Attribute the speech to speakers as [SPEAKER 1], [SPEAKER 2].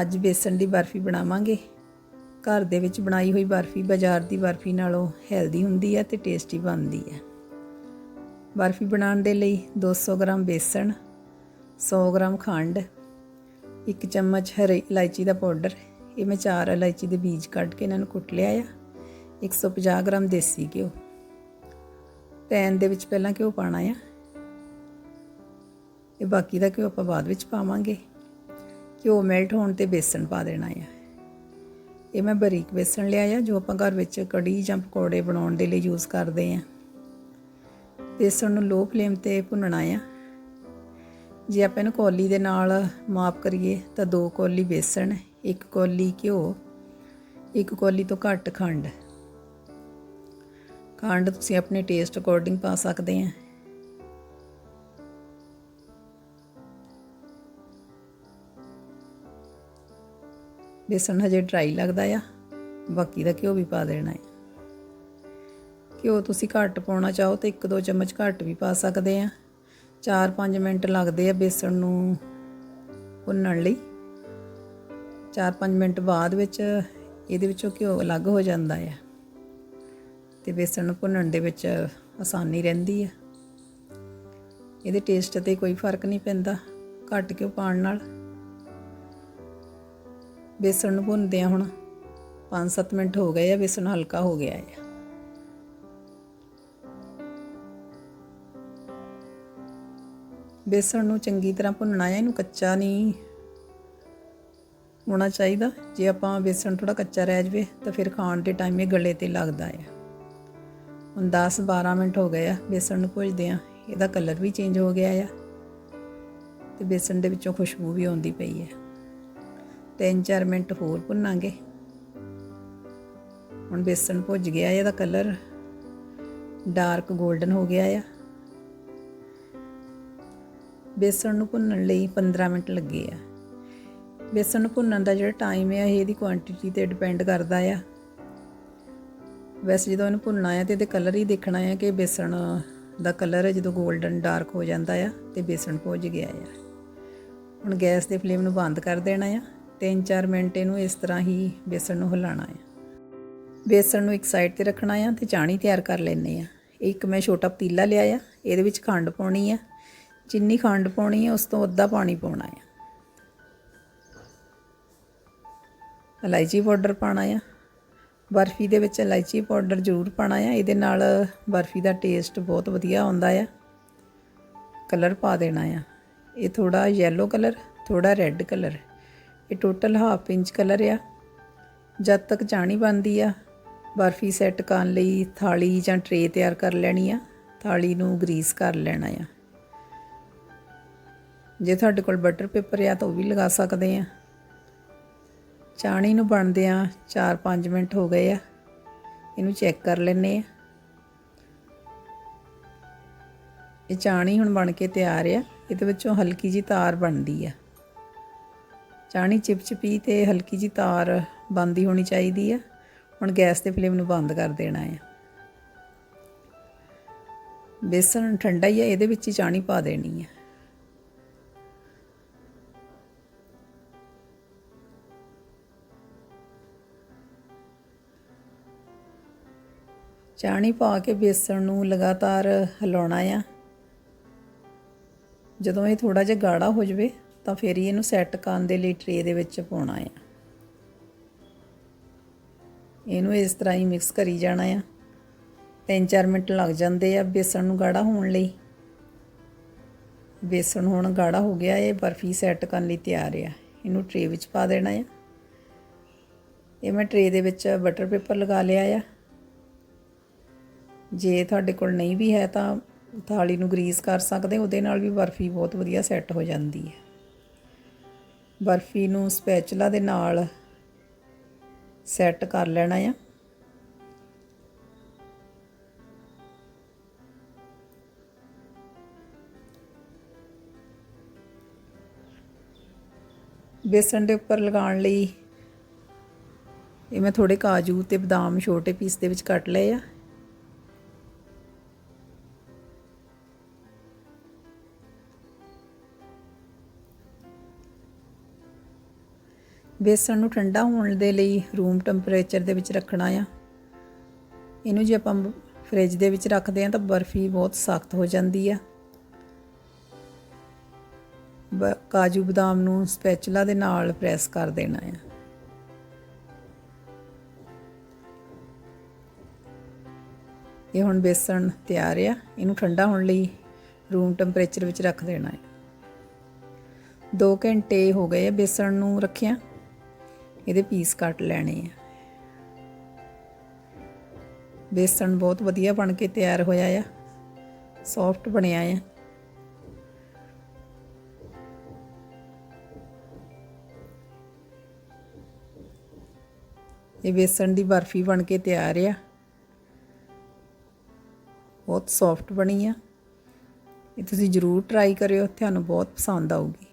[SPEAKER 1] ਅੱਜ ਬੇਸਣ ਦੀ ਬਰਫੀ ਬਣਾਵਾਂਗੇ। ਘਰ ਦੇ ਵਿੱਚ ਬਣਾਈ ਹੋਈ ਬਰਫੀ ਬਾਜ਼ਾਰ ਦੀ ਬਰਫੀ ਨਾਲੋਂ ਹੈਲਦੀ ਹੁੰਦੀ ਹੈ ਤੇ ਟੇਸਟੀ ਬਣਦੀ ਹੈ। ਬਰਫੀ ਬਣਾਉਣ ਦੇ ਲਈ 200 ਗ੍ਰਾਮ ਬੇਸਣ 100 ਗ੍ਰਾਮ ਖੰਡ, ਇੱਕ ਚਮਚ ਹਰੀ ਇਲਾਇਚੀ ਦਾ ਪਾਊਡਰ। ਇਹ ਮੈਂ ਚਾਰ ਇਲਾਇਚੀ ਦੇ ਬੀਜ ਕੱਢ ਕੇ ਇਹਨਾਂ ਨੂੰ ਕੁੱਟ ਲਿਆ ਆ। 150 ਗ੍ਰਾਮ ਦੇਸੀ ਘਿਓ। ਪੈਨ ਦੇ ਵਿੱਚ ਪਹਿਲਾਂ ਘਿਓ ਪਾਣਾ ਆ। ਇਹ ਬਾਕੀ ਦਾ ਘਿਓ ਆਪਾਂ ਬਾਅਦ ਵਿੱਚ ਪਾਵਾਂਗੇ। ਘਿਓ ਮੈਲਟ ਹੋਣ ਤੇ ਬੇਸਣ ਪਾ ਦੇਣਾ ਆ। ਇਹ ਮੈਂ ਬਰੀਕ ਬੇਸਣ ਲਿਆ ਆ ਜੋ ਆਪਾਂ ਘਰ ਵਿੱਚ ਕੜੀ ਜਾਂ ਪਕੌੜੇ ਬਣਾਉਣ ਦੇ ਲਈ ਯੂਜ਼ ਕਰਦੇ ਆ। ਬੇਸਣ ਨੂੰ ਲੋ ਫਲੇਮ ਤੇ ਭੁੰਨਣਾ ਆ। ਜੇ ਆਪਾਂ ਇਹਨੂੰ ਕੌਲੀ ਦੇ ਨਾਲ ਮਾਪ ਕਰੀਏ, ਤਾਂ 2 ਕੌਲੀ ਬੇਸਣ ਇੱਕ ਕੌਲੀ ਘਿਓ, ਇੱਕ ਕੌਲੀ ਤੋਂ ਘੱਟ ਖੰਡ। ਖੰਡ ਤੁਸੀਂ ਆਪਣੇ ਟੇਸਟ ਅਕੋਰਡਿੰਗ ਪਾ ਸਕਦੇ ਆ। ਬੇਸਣ ਹਜੇ ਡਰਾਈ ਲੱਗਦਾ ਆ, ਬਾਕੀ ਦਾ ਘਿਓ ਵੀ ਪਾ ਦੇਣਾ ਹੈ ਘਿਓ ਤੁਸੀਂ ਘੱਟ ਪਾਉਣਾ ਚਾਹੋ ਤਾਂ 1-2 ਚਮਚ ਘੱਟ ਵੀ ਪਾ ਸਕਦੇ ਆ। 4-5 ਮਿੰਟ ਲੱਗਦੇ ਆ ਬੇਸਣ ਨੂੰ ਭੁੰਨਣ ਲਈ। 4-5 ਮਿੰਟ ਬਾਅਦ ਵਿੱਚ ਇਹਦੇ ਵਿੱਚੋਂ ਘਿਓ ਅਲੱਗ ਹੋ ਜਾਂਦਾ ਆ। ਤੇ ਬੇਸਣ ਨੂੰ ਭੁੰਨਣ ਦੇ ਵਿੱਚ ਆਸਾਨੀ ਰਹਿੰਦੀ ਆ। ਇਹਦੇ ਟੇਸਟ ਤੇ ਕੋਈ ਫ਼ਰਕ ਨਹੀਂ ਪੈਂਦਾ, ਘੱਟ ਘਿਓ ਪਾਉਣ ਨਾਲ। ਬੇਸਣ ਨੂੰ ਭੁੰਨਦੇ ਆ ਹੁਣ। 5-7 ਮਿੰਟ ਹੋ ਗਏ ਆ, ਬੇਸਣ ਹਲਕਾ ਹੋ ਗਿਆ ਹੈ ਬੇਸਣ ਨੂੰ ਚੰਗੀ ਤਰ੍ਹਾਂ ਭੁੰਨਣਾ ਹੈ ਇਹਨੂੰ ਕੱਚਾ ਨਹੀਂ ਹੋਣਾ ਚਾਹੀਦਾ। ਜੇ ਆਪਾਂ ਬੇਸਣ ਥੋੜਾ ਕੱਚਾ ਰਹਿ ਜਵੇ, ਤਾਂ ਫਿਰ ਖਾਣ ਦੇ ਟਾਈਮ ਇਹ ਗਲੇ ਤੇ ਲੱਗਦਾ ਹੈ ਹੁਣ 10-12 ਮਿੰਟ ਹੋ ਗਏ ਆ, ਬੇਸਣ ਨੂੰ ਭੁੱਜਦੇ ਆ। ਇਹਦਾ ਕਲਰ ਵੀ ਚੇਂਜ ਹੋ ਗਿਆ ਆ। ਤੇ ਬੇਸਣ ਦੇ ਵਿੱਚੋਂ ਖੁਸ਼ਬੂ ਵੀ ਆਉਂਦੀ ਪਈ ਹੈ 3-4 ਮਿੰਟ ਹੋਰ ਭੁੰਨਾਂਗੇ। ਹੁਣ ਬੇਸਣ ਭੁੱਜ ਗਿਆ, ਇਹਦਾ ਕਲਰ ਡਾਰਕ 골ਡਨ ਹੋ ਗਿਆ ਆ। ਬੇਸਣ ਨੂੰ ਭੁੰਨਣ ਲਈ 15 ਮਿੰਟ ਲੱਗੇ ਆ। ਬੇਸਣ ਨੂੰ ਭੁੰਨਣ ਦਾ ਜਿਹੜਾ ਟਾਈਮ ਹੈ ਇਹਦੀ ਕੁਆਂਟੀਟੀ ਤੇ ਡਿਪੈਂਡ ਕਰਦਾ ਆ। ਵੈਸੇ ਜਦੋਂ ਇਹਨੂੰ ਭੁੰਨਣਾ ਹੈ ਤੇ ਇਹਦੇ ਕਲਰ ਹੀ ਦੇਖਣਾ ਹੈ ਕਿ ਬੇਸਣ ਦਾ ਕਲਰ ਹੈ ਜਦੋਂ 골ਡਨ ਡਾਰਕ ਹੋ ਜਾਂਦਾ ਆ ਤੇ ਬੇਸਣ ਭੁੱਜ ਗਿਆ ਆ। ਹੁਣ ਗੈਸ ਦੇ ਫਲੇਮ ਨੂੰ ਬੰਦ ਕਰ ਦੇਣਾ ਆ। 3-4 ਮਿੰਟ ਇਹਨੂੰ ਇਸ ਤਰ੍ਹਾਂ ਹੀ ਬੇਸਣ ਨੂੰ ਹਿਲਾਉਣਾ ਆ। ਬੇਸਣ ਨੂੰ ਇੱਕ ਸਾਈਡ ਤੇ ਰੱਖਣਾ ਆ ਤੇ ਚਾਣੀ ਤਿਆਰ ਕਰ ਲੈਣੇ ਆ। ਇੱਕ ਮੈਂ ਛੋਟਾ ਪਤੀਲਾ ਲਿਆ ਆ, ਇਹਦੇ ਵਿੱਚ ਖੰਡ ਪਾਉਣੀ ਆ। ਜਿੰਨੀ ਖੰਡ ਪਾਉਣੀ ਆ, ਉਸ ਤੋਂ ਅੱਧਾ ਪਾਣੀ ਪਾਉਣਾ ਆ। ਇਲਾਇਚੀ ਪਾਊਡਰ ਪਾਣਾ ਆ। ਬਰਫੀ ਦੇ ਵਿੱਚ ਇਲਾਇਚੀ ਪਾਊਡਰ ਜ਼ਰੂਰ ਪਾਣਾ ਆ। ਇਹਦੇ ਨਾਲ ਬਰਫੀ ਦਾ ਟੇਸਟ ਬਹੁਤ ਵਧੀਆ ਆਉਂਦਾ ਆ। ਕਲਰ ਪਾ ਦੇਣਾ ਆ। ਇਹ ਥੋੜਾ ਯੈਲੋ ਕਲਰ ਥੋੜਾ ਰੈੱਡ ਕਲਰ। ਇਹ ਟੋਟਲ ਹਾਫ ਇੰਚ ਕਲਰ ਆ। ਜਦ ਤੱਕ ਚਾਣੀ ਬਣਦੀ ਆ, ਬਰਫੀ ਸੈੱਟ ਕਰਨ ਲਈ ਥਾਲੀ ਜਾਂ ਟਰੇ ਤਿਆਰ ਕਰ ਲੈਣੀ ਆ, ਥਾਲੀ ਨੂੰ ਗਰੀਸ ਕਰ ਲੈਣਾ ਆ। ਜੇ ਤੁਹਾਡੇ ਕੋਲ ਬਟਰ ਪੇਪਰ ਆ ਤਾਂ ਉਹ ਵੀ ਲਗਾ ਸਕਦੇ ਆ। ਚਾਣੀ ਨੂੰ ਬਣਦੇ ਆ 4-5 ਮਿੰਟ ਹੋ ਗਏ ਆ। ਇਹਨੂੰ ਚੈੱਕ ਕਰ ਲੈਨੇ ਆ। ਇਹ ਚਾਣੀ ਹੁਣ ਬਣ ਕੇ ਤਿਆਰ ਆ। ਇਹਦੇ ਵਿੱਚੋਂ ਹਲਕੀ ਜੀ ਤਾਰ ਬਣਦੀ ਆ। ਚਾਣੀ ਚਿਪਚਿਪੀ ਤੇ ਹਲਕੀ ਜੀ ਤਾਰ ਬੰਦੀ ਹੋਣੀ ਚਾਹੀਦੀ ਆ। ਹੁਣ ਗੈਸ ਦੇ ਫਲੇਮ ਨੂੰ ਬੰਦ ਕਰ ਦੇਣਾ ਆ। ਬੇਸਣ ਠੰਡਾ ਹੀ ਆ, ਇਹਦੇ ਵਿੱਚ ਹੀ ਚਾਣੀ ਪਾ ਦੇਣੀ ਆ। ਚਾਣੀ ਪਾ ਕੇ ਬੇਸਣ ਨੂੰ ਲਗਾਤਾਰ ਹਿਲਾਉਣਾ ਆ। ਜਦੋਂ ਇਹ ਥੋੜਾ ਜਿਹਾ ਗਾੜਾ ਹੋ ਜਾਵੇ ਤਾਂ ਫਿਰ ਹੀ ਇਹਨੂੰ ਸੈੱਟ ਕਰਨ ਦੇ ਲਈ ਟਰੇ ਦੇ ਵਿੱਚ ਪਾਉਣਾ ਆ। ਇਹਨੂੰ ਇਸ ਤਰ੍ਹਾਂ ਹੀ ਮਿਕਸ ਕਰੀ ਜਾਣਾ ਆ। 3-4 ਮਿੰਟ ਲੱਗ ਜਾਂਦੇ ਆ ਬੇਸਣ ਨੂੰ ਗਾੜਾ ਹੋਣ ਲਈ। ਬੇਸਣ ਹੁਣ ਗਾੜਾ ਹੋ ਗਿਆ ਇਹ ਬਰਫੀ ਸੈੱਟ ਕਰਨ ਲਈ ਤਿਆਰ ਆ। ਇਹਨੂੰ ਟਰੇ ਵਿੱਚ ਪਾ ਦੇਣਾ ਆ। ਇਹ ਮੈਂ ਟਰੇ ਦੇ ਵਿੱਚ ਬਟਰ ਪੇਪਰ ਲਗਾ ਲਿਆ ਆ। ਜੇ ਤੁਹਾਡੇ ਕੋਲ ਨਹੀਂ ਵੀ ਹੈ ਤਾਂ ਥਾਲੀ ਨੂੰ ਗਰੀਸ ਕਰ ਸਕਦੇ ਉਹਦੇ ਨਾਲ ਵੀ ਬਰਫੀ ਬਹੁਤ ਵਧੀਆ ਸੈੱਟ ਹੋ ਜਾਂਦੀ ਹੈ ਬਰਫੀ ਨੂੰ ਸਪੈਚੂਲਾ ਦੇ ਨਾਲ ਸੈੱਟ ਕਰ ਲੈਣਾ ਆ। ਬੇਸਣ ਦੇ ਉੱਪਰ ਲਗਾਉਣ ਲਈ ਇਹ ਮੈਂ ਥੋੜੇ ਕਾਜੂ ਤੇ ਬਦਾਮ ਛੋਟੇ ਪੀਸ ਦੇ ਵਿੱਚ ਕੱਟ ਲਏ ਆ। ਬੇਸਣ ਨੂੰ ਠੰਡਾ ਹੋਣ ਦੇ ਲਈ ਰੂਮ ਟੈਂਪਰੇਚਰ ਦੇ ਵਿੱਚ ਰੱਖਣਾ ਆ। ਇਹਨੂੰ ਜੇ ਆਪਾਂ ਫ੍ਰਿਜ ਦੇ ਵਿੱਚ ਰੱਖਦੇ ਹਾਂ ਤਾਂ ਬਰਫੀ ਬਹੁਤ ਸਖਤ ਹੋ ਜਾਂਦੀ ਆ। ਬ- ਕਾਜੂ ਬਦਾਮ ਨੂੰ ਸਪੈਚੂਲਾ ਦੇ ਨਾਲ ਪ੍ਰੈਸ ਕਰ ਦੇਣਾ ਆ। ਇਹ ਹੁਣ ਬੇਸਣ ਤਿਆਰ ਆ। ਇਹਨੂੰ ਠੰਡਾ ਹੋਣ ਲਈ ਰੂਮ ਟੈਂਪਰੇਚਰ ਵਿੱਚ ਰੱਖ ਦੇਣਾ ਹੈ 2 ਘੰਟੇ ਹੋ ਗਏ ਆ ਬੇਸਣ ਨੂੰ ਰੱਖਿਆ। ਇਹਦੇ ਪੀਸ ਕੱਟ ਲੈਣੇ ਆ। ਬੇਸਣ ਬਹੁਤ ਵਧੀਆ ਬਣ ਕੇ ਤਿਆਰ ਹੋਇਆ ਆ। ਸੌਫਟ ਬਣਿਆ ਆ। ਇਹ ਬੇਸਣ ਦੀ ਬਰਫੀ ਬਣ ਕੇ ਤਿਆਰ ਆ। ਬਹੁਤ ਸੌਫਟ ਬਣੀ ਆ। ਇਹ ਤੁਸੀਂ ਜ਼ਰੂਰ ਟਰਾਈ ਕਰਿਓ, ਤੁਹਾਨੂੰ ਬਹੁਤ ਪਸੰਦ ਆਊਗੀ।